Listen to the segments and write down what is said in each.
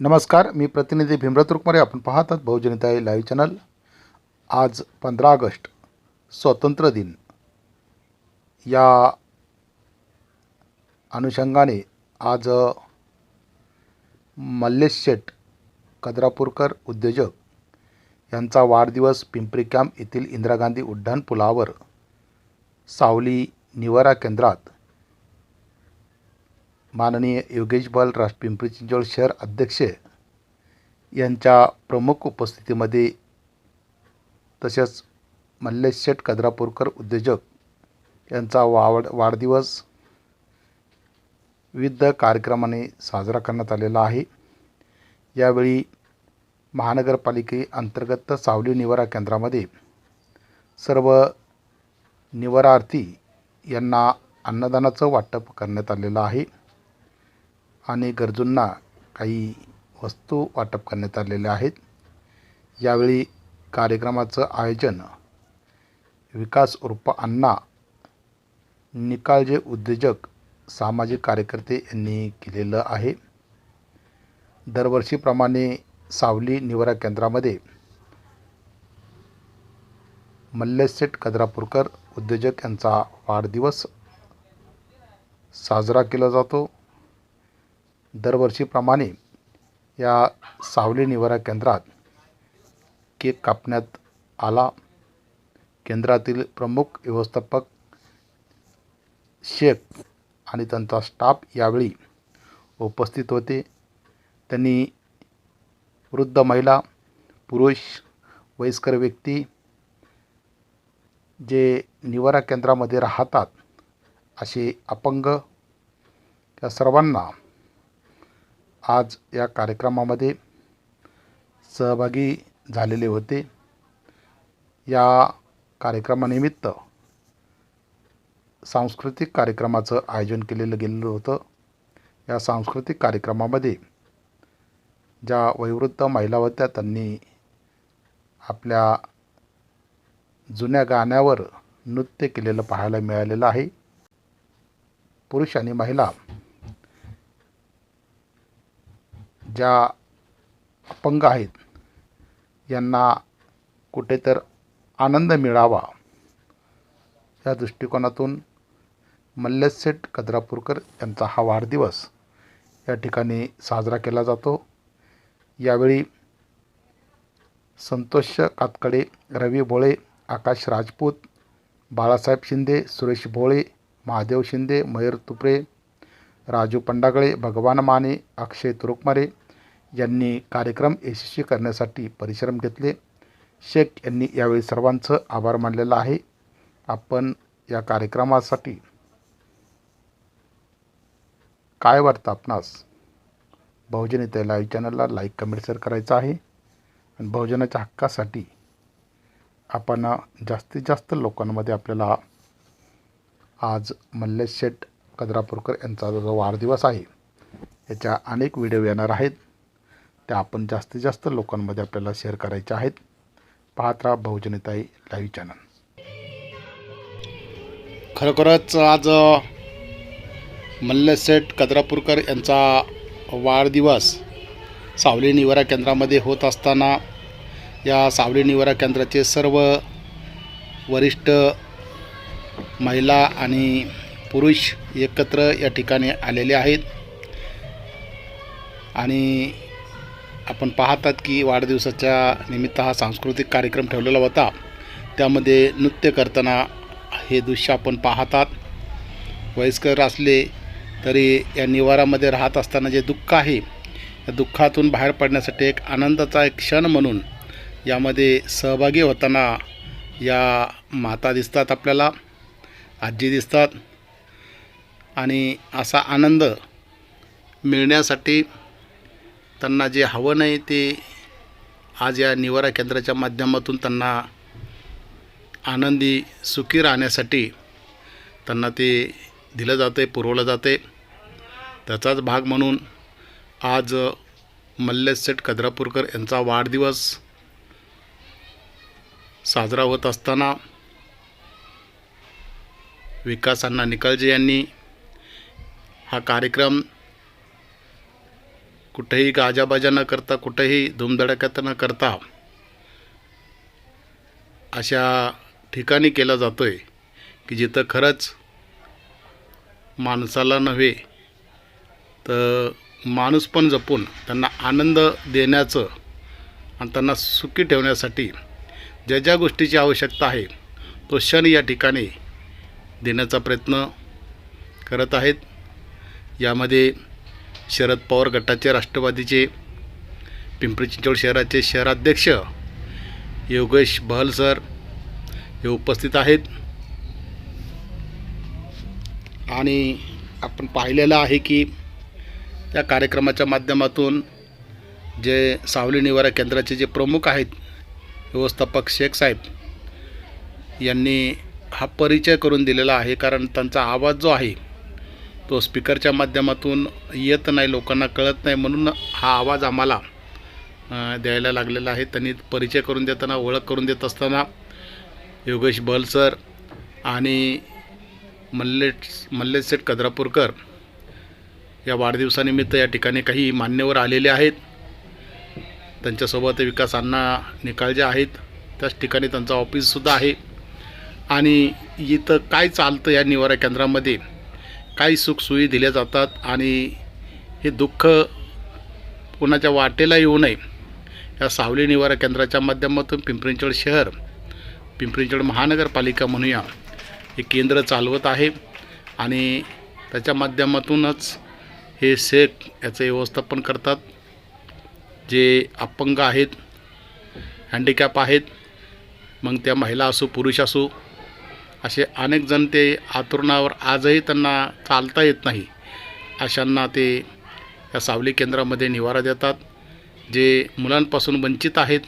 नमस्कार मी प्रतिनिधी भीमराव तुरुकमारे आपण पाहतात बहुजनता लाईव्ह चॅनल. आज पंधरा ऑगस्ट स्वातंत्र्य दिन. या अनुषंगाने आज मल्लेश शेट कद्रापूरकर उद्योजक यांचा वाढदिवस पिंपरी कॅम्प येथील इंदिरा गांधी उड्डाण पुलावर सावली निवारा केंद्रात माननीय योगेश बाल राष्ट्र पिंपरी चिंचवड शहर अध्यक्ष यांच्या प्रमुख उपस्थितीमध्ये तसेच मल्लेश शेठ कद्रापूरकर उद्योजक यांचा वाढ वाढदिवस विविध कार्यक्रमाने साजरा करण्यात आलेला आहे. यावेळी महानगरपालिके अंतर्गत सावली निवारा केंद्रामध्ये सर्व निवारार्थी यांना अन्नदानाचं वाटप करण्यात आलेलं आहे. आणि गरजूंना काही वस्तू वाटप करण्यात आलेल्या आहेत. यावेळी कार्यक्रमाचं आयोजन विकास उर्फ अण्णा निकाळजे उद्योजक सामाजिक कार्यकर्ते यांनी केलेलं आहे. दरवर्षीप्रमाणे सावली निवारा केंद्रामध्ये मल्लेशेठ कद्रापूरकर उद्योजक यांचा वाढदिवस साजरा केला जातो. दरवर्षीप्रमाणे या सावली निवारा केंद्रात केक कापण्यात आला. केंद्रातील प्रमुख व्यवस्थापक शेख आणि त्यांचा स्टाफ यावेळी उपस्थित होते. त्यांनी वृद्ध महिला पुरुष वयस्कर व्यक्ती जे निवारा केंद्रामध्ये राहतात असे अपंग या सर्वांना आज या कार्यक्रमामध्ये सहभागी झालेले होते. या कार्यक्रमानिमित्त सांस्कृतिक कार्यक्रमाचं आयोजन केलेलं गेलेलं होतं. या सांस्कृतिक कार्यक्रमामध्ये ज्या वयोवृद्ध महिला होत्या त्यांनी आपल्या जुन्या गाण्यावर नृत्य केलेलं पाहायला मिळालेलं आहे. पुरुष आणि महिला ज्या अपंग आहेत यांना कुठे तर आनंद मिळावा या दृष्टिकोनातून मल्लसेठ कद्रापूरकर यांचा हा वाढदिवस या ठिकाणी साजरा केला जातो. यावेळी संतोष कातकडे रवी भोळे आकाश राजपूत बाळासाहेब शिंदे सुरेश भोळे महादेव शिंदे मयूर तुपरे राजू पंडागळे भगवान माने अक्षय तुरुकमारे यांनी कार्यक्रम यशस्वी करण्यासाठी परिश्रम घेतले. शेख यांनी यावेळी सर्वांचं आभार मानलेलं आहे. आपण या कार्यक्रमासाठी काय वाटतं आपणास? बहुजन इथे लाईव्ह चॅनलला लाईक कमेंट शेअर करायचं आहे. आणि बहुजनाच्या हक्कासाठी आपण जास्तीत जास्त लोकांमध्ये आपल्याला आज मल्लेश शेठ कदरापूरकर यांचा जो वाढदिवस आहे याच्या अनेक व्हिडिओ येणार आहेत. त्या आपण जास्तीत जास्त लोकांमध्ये आपल्याला शेअर करायच्या आहेत. पाहत राहा बहुजनताई लाईव्ह चॅनल खरोखरच आज मल्लसेठ कद्रापूरकर यांचा वाढदिवस सावली निवारा केंद्रामध्ये होत असताना या सावली निवारा केंद्राचे सर्व वरिष्ठ महिला आणि पुरुष एकत्र या ठिकाणी आलेले आहेत. आणि आपण पाहतात की वाढदिवसाच्या निमित्त हा सांस्कृतिक कार्यक्रम ठेवलेला होता. त्यामध्ये नृत्य करताना हे दृश्य आपण पाहतात. वयस्कर असले तरी या निवारामध्ये राहत असताना जे दुःख आहे या दुःखातून बाहेर पडण्यासाठी एक आनंदाचा एक क्षण म्हणून यामध्ये सहभागी होताना या माता दिसतात आपल्याला आजी दिसतात. आणि असा आनंद मिळण्यासाठी त्यांना जे हवं नाही ते आज या निवारा केंद्राच्या माध्यमातून त्यांना आनंदी सुखी राहण्यासाठी त्यांना ते दिलं जातं आहे पुरवलं जाते त्याचाच भाग म्हणून आज मल्लेश सेठ कद्रापूरकर यांचा वाढदिवस साजरा होत असताना विकास अण्णा निकाळजे यांनी हा कार्यक्रम कुठेही गाजाबाजा न करता कुठेही धुमधडाक्यात न करता अशा ठिकाणी केला जातो आहे की जिथं खरंच माणसाला नव्हे तर माणूस पण जपून त्यांना आनंद देण्याचं आणि त्यांना सुखी ठेवण्यासाठी ज्या ज्या गोष्टीची आवश्यकता आहे तो क्षण या ठिकाणी देण्याचा प्रयत्न करत आहेत. यामध्ये शरद पवार गटाचे राष्ट्रवादीचे पिंपरी चिंचवड शहराचे शहराध्यक्ष योगेश बहल सर हे उपस्थित आहेत. आणि आपण पाहिलेलं आहे की त्या कार्यक्रमाच्या माध्यमातून जे सावली निवारा केंद्राचे जे प्रमुख आहेत व्यवस्थापक शेख साहेब यांनी हा परिचय करून दिलेला आहे. कारण त्यांचा आवाज जो आहे तो स्पीकरच्या माध्यमातून येत नाही लोकांना कळत नाही म्हणून हा आवाज आम्हाला द्यायला लागलेला आहे. त्यांनी परिचय करून देताना ओळख करून देत असताना योगेश बल सर आणि मल्लेश मल्लेश सेठ कद्रापूरकर या वाढदिवसानिमित्त या ठिकाणी काही मान्यवर आलेले आहेत. त्यांच्यासोबत विकास अण्णा निकाळजे आहेत. त्याच ठिकाणी त्यांचं ऑफिससुद्धा आहे. आणि इथं काय चालतं या निवारा केंद्रामध्ये? काही सुखसोयी दिल्या जातात आणि हे दुःख कोणाच्या वाटेला येऊ नये. या सावली निवारा केंद्राच्या माध्यमातून पिंपरी चिंचवड शहर पिंपरी चिंचवड महानगरपालिका म्हणूया हे केंद्र चालवत आहे आणि त्याच्या माध्यमातूनच हे सेट याचं व्यवस्थापन करतात. जे अपंग आहेत हँडिकॅप आहेत मग त्या महिला असो पुरुष असो असे अनेक जण ते आतुरणावर आजही त्यांना चालता येत नाही. अशांना ते या सावली केंद्रामध्ये निवारा देतात. जे मुलांपासून वंचित आहेत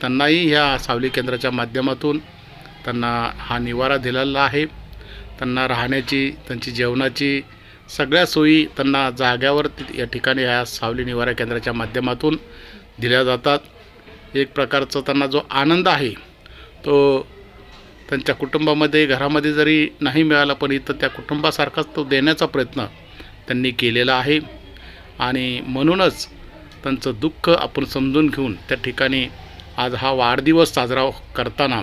त्यांनाही ह्या सावली केंद्राच्या माध्यमातून त्यांना हा निवारा दिलेला आहे. त्यांना राहण्याची त्यांची जेवणाची सगळ्या सोयी त्यांना जाग्यावर या ठिकाणी ह्या सावली निवारा केंद्राच्या माध्यमातून दिल्या जातात. एक प्रकारचा त्यांना जो आनंद आहे तो त्यांच्या कुटुंबामध्ये घरामध्ये जरी नाही मिळाला पण इथं त्या कुटुंबासारखाच तो देण्याचा प्रयत्न त्यांनी केलेला आहे. आणि म्हणूनच त्यांचं दुःख आपण समजून घेऊन त्या ठिकाणी आज हा वाढदिवस साजरा करताना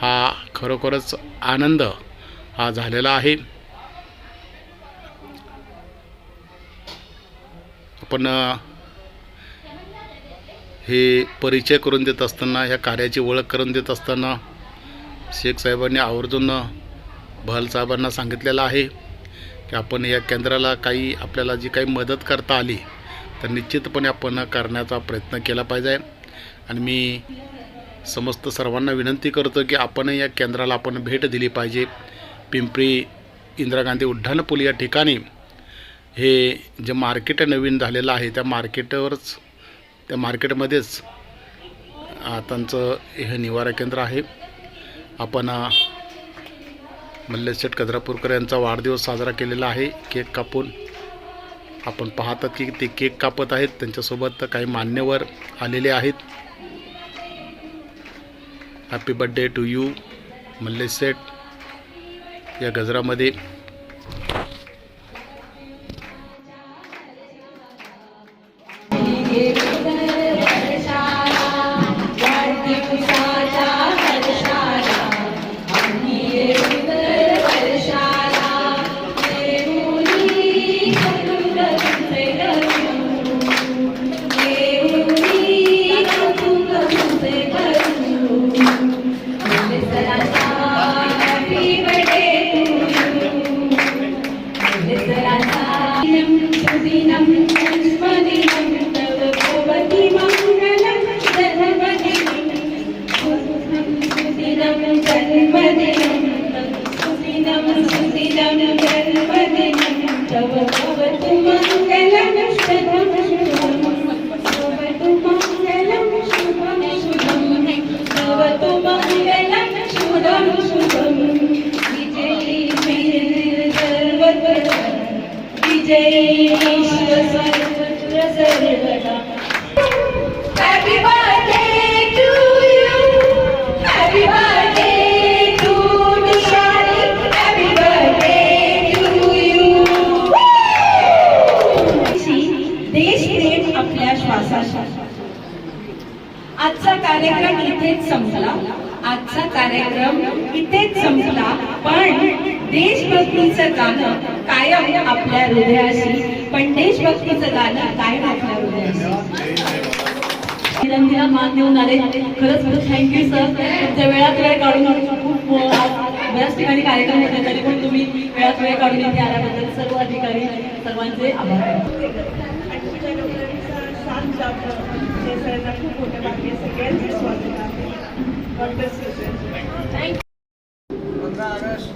हा खरोखरच आनंद हा झालेला आहे. आपण हे परिचय करून देत असताना ह्या कार्याची ओळख करून देत असताना शेख साहेबांनी आवर्जून बहल साहेबांना सांगितलेलं आहे की आपण या केंद्राला काही आपल्याला जी काही मदत करता आली तर निश्चितपणे आपण करण्याचा प्रयत्न केला पाहिजे. आणि मी समस्त सर्वांना विनंती करतो की आपण या केंद्राला आपण भेट दिली पाहिजे. पिंपरी इंदिरा गांधी उड्डाण पूल या ठिकाणी हे जे मार्केट नवीन झालेलं आहे त्या मार्केटवरच त्या मार्केटमध्येच त्यांचं हे निवारा केंद्र आहे. आपण मल्लेशेठ कजरापूरकर यांचा वाढदिवस साजरा केलेला आहे. केक कापून आपण पाहतात की ते केक कापत आहेत. त्यांच्यासोबत काही मान्यवर आलेले आहेत. Happy birthday to you Malleshet या गजरामध्ये. आजचा कार्यक्रम इथेच संपला. आजचा कार्यक्रम इथेच संपला. पण देशभक्तीचं गाणं कायम आपल्या हृदयाशी पण देशभक्तीचं गाणं कायम आपल्या हृदयाशी. तिरंगीला मान देऊन आले. खरंच खरंच थँक्यू सर तुमच्या वेळात वेळ काढून खूप बऱ्याच ठिकाणी कार्यक्रम होते. तरी पण तुम्ही वेळात वेळ काढून इथे आल्याबद्दल सर्व अधिकारी सर्वांचे आभार. हे सरांना खूप मोठं भाग्य. सगळ्यांचे स्वागत आहे. You, sir. पंधरा ऑगस्ट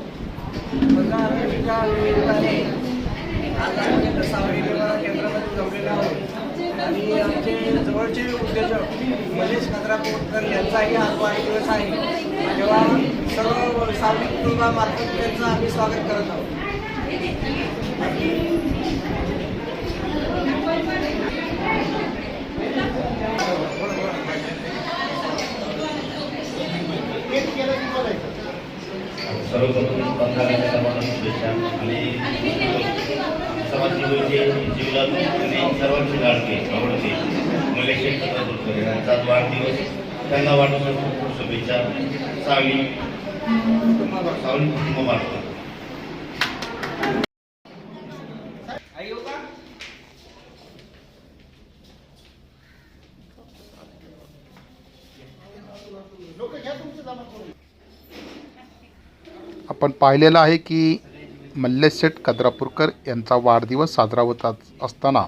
पंधरा ऑगस्टच्या निमित्ताने आज आम्ही सावली निवारा केंद्रामध्ये जमलेलो आहोत. आणि आमचे जवळचे उद्योजक महेश कद्रापूरकर यांचाही आज वाढदिवस आहे. तेव्हा सर्व सावली कुटुंबामार्फत त्यांचं आम्ही स्वागत करत आहोत. सर्वप्रथम पंधरा सर्वांना शुभेच्छा आणि समाजसेवेचे जीवनात आणि सर्वांचे लाडके आवडते मलेश कथापूरकर यांचा वाढदिवस त्यांना वाढदिवस खूप खूप शुभेच्छा. सावली सावली कुटुंब कुटुंबामार्फत आपण पाहिलेलं आहे की मल्लेशेठ कद्रापूरकर यांचा वाढदिवस साजरा होत असताना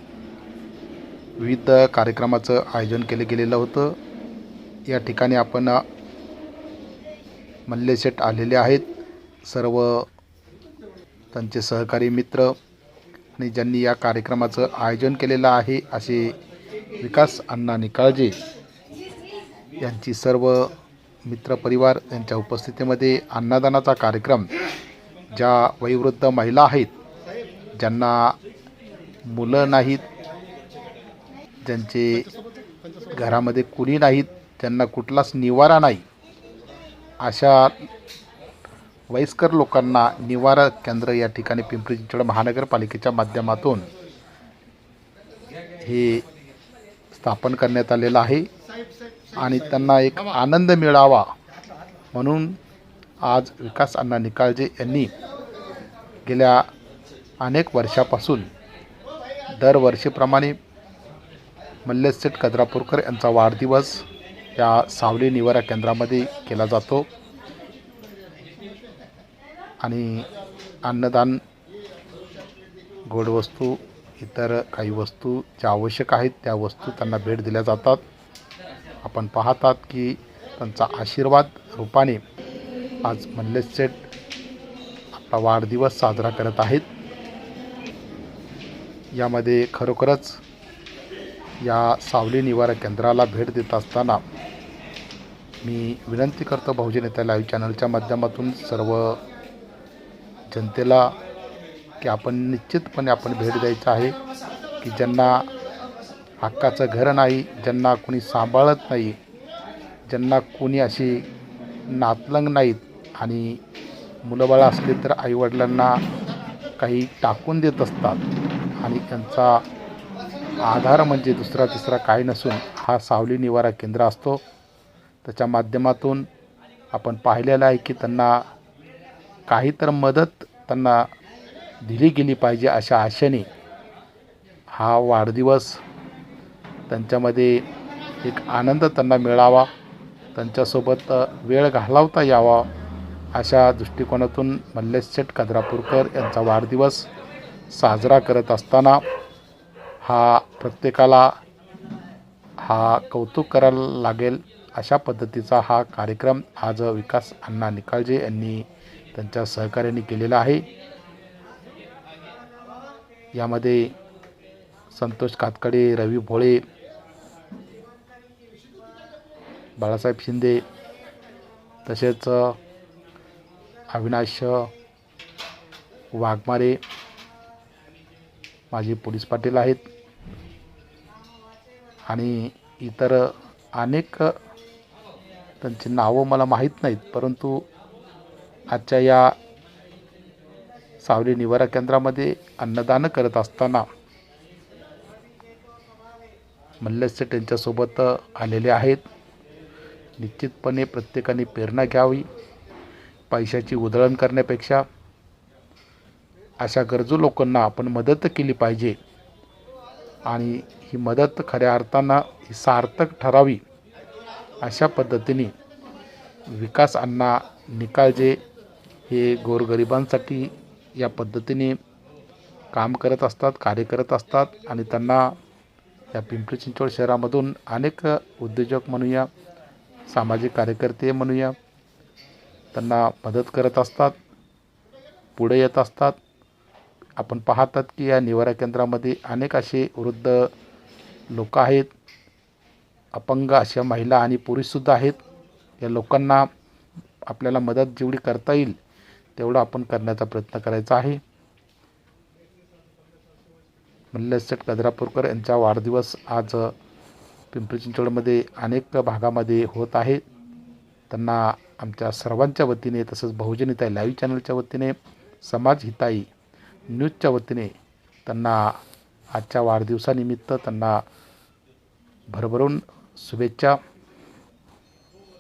विविध कार्यक्रमाचं आयोजन केलं गेलेलं होतं. या ठिकाणी आपण मल्लेशेठ आलेले आहेत. सर्व त्यांचे सहकारी मित्र आणि ज्यांनी या कार्यक्रमाचं आयोजन केलेलं आहे असे विकास अण्णा निकाळजे यांची सर्व मित्रपरिवार यांच्या उपस्थितीमध्ये अन्नदानाचा कार्यक्रम ज्या वयोवृद्ध महिला आहेत ज्यांना मुलं नाहीत ज्यांचे घरामध्ये कुणी नाहीत त्यांना कुठलाच निवारा नाही अशा वयस्कर लोकांना निवारा केंद्र या ठिकाणी पिंपरी चिंचवड महानगरपालिकेच्या माध्यमातून हे स्थापन करण्यात आलेलं आहे. आणि त्यांना एक आनंद मिळावा. म्हणून आज विकास अण्णा निकाळजे यांनी गेल्या अनेक वर्षापासून दरवर्षीप्रमाणे मल्लेशेठ कद्रापूरकर यांचा वाढदिवस या सावली निवारा केंद्रामध्ये केला जातो. आणि अन्नदान गोड वस्तू इतर काही वस्तू ज्या आवश्यक आहेत त्या वस्तू त्यांना भेट दिल्या जातात. आपण पाहतात की त्यांचा आशीर्वाद रूपाने आज मल्लेश सेठ आपला वाढदिवस साजरा करत आहेत. यामध्ये खरोखरच या सावली निवारा केंद्राला भेट देत असताना मी विनंती करतो बहुजन नेत्या लाईव्ह चॅनलच्या माध्यमातून सर्व जनतेला की आपण निश्चितपणे आपण भेट द्यायचं आहे की ज्यांना हक्काचं घर नाही ज्यांना कोणी सांभाळत नाही ज्यांना कोणी अशी नातलंग नाहीत आणि मुलंबाळं असले तर आईवडिलांना काही टाकून देत असतात. आणि त्यांचा आधार म्हणजे दुसरा तिसरा काही नसून हा सावली निवारा केंद्र असतो. त्याच्या माध्यमातून आपण पाहिलेलं आहे की त्यांना काही तर मदत त्यांना दिली गेली पाहिजे अशा आशेने हा वाढदिवस त्यांच्यामध्ये एक आनंद त्यांना मिळावा त्यांच्यासोबत वेळ घालवता यावा अशा दृष्टिकोनातून मल्लेश शेठ कद्रापूरकर यांचा वाढदिवस साजरा करत असताना हा प्रत्येकाला हा कौतुक करायला लागेल अशा पद्धतीचा हा कार्यक्रम आज विकास अण्णा निकाळजे यांनी त्यांच्या सहकार्याने केलेला आहे. यामध्ये संतोष कातकडे रवी भोळे बाळासाहेब शिंदे तसेच अविनाश वाघमारे माझे पोलीस पाटील आहेत आणि इतर अनेक त्यांची नावं मला माहीत नाहीत परंतु आजच्या या सावली निवारा केंद्रामध्ये अन्नदान करत असताना मल्लस्य त्यांच्यासोबत आलेले आहेत. निश्चितपणे प्रत्येकाने प्रेरणा घ्यावी पैशाची उधळण करण्यापेक्षा. अशा गरजू लोकांना आपण मदत केली पाहिजे आणि ही मदत खऱ्या अर्थानं ही सार्थक ठरावी अशा पद्धतीने विकास अण्णा निकाळजे हे गोरगरिबांसाठी या पद्धतीने काम करत असतात कार्य करत असतात आणि त्यांना या पिंपरी चिंचवड शहरामधून अनेक उद्योजक म्हणूया सामाजिक कार्यकर्ते म्हणूया. त्यांना मदत करत असतात पुढे येत असतात. आपण पाहतात की या निवारा केंद्रामध्ये अनेक असे वृद्ध लोक आहेत. अपंग अशा महिला आणि पुरुषसुद्धा आहेत. या लोकांना आपल्याला मदत जेवढी करता येईल तेवढं आपण करण्याचा प्रयत्न करायचा आहे. मल्लेश कदरापूरकर यांचा वाढदिवस आज पिंपरी चिंचवडमध्ये अनेक भागामध्ये होत आहे. त्यांना आमच्या सर्वांच्या वतीने तसंच बहुजन हिताई लाईव्ह चॅनलच्या वतीने समाज हिताई न्यूजच्या वतीने त्यांना आजच्या वाढदिवसानिमित्त त्यांना भरभरून शुभेच्छा.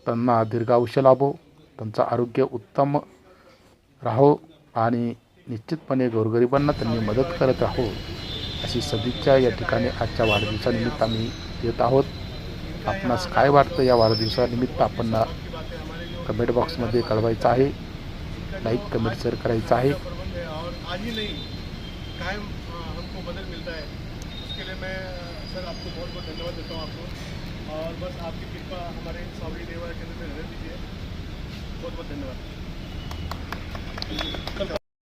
त्यांना दीर्घायुष्य लाभो त्यांचं आरोग्य उत्तम राहो आणि निश्चितपणे गोरगरिबांना त्यांनी मदत करत राहो अशी सदिच्छा या ठिकाणी आजच्या वाढदिवसानिमित्त आम्ही येत आहोत. आपणास काय वाटतं या वाढदिवसानिमित्त आपण कमेंट बॉक्समध्ये कळवायचं आहे. लाईक कमेंट शेअर करायचं आहे. और बस आपकी कृपा हमारे सावरी देवा केंद्र में रहने दीजिए बहुत बहुत धन्यवाद.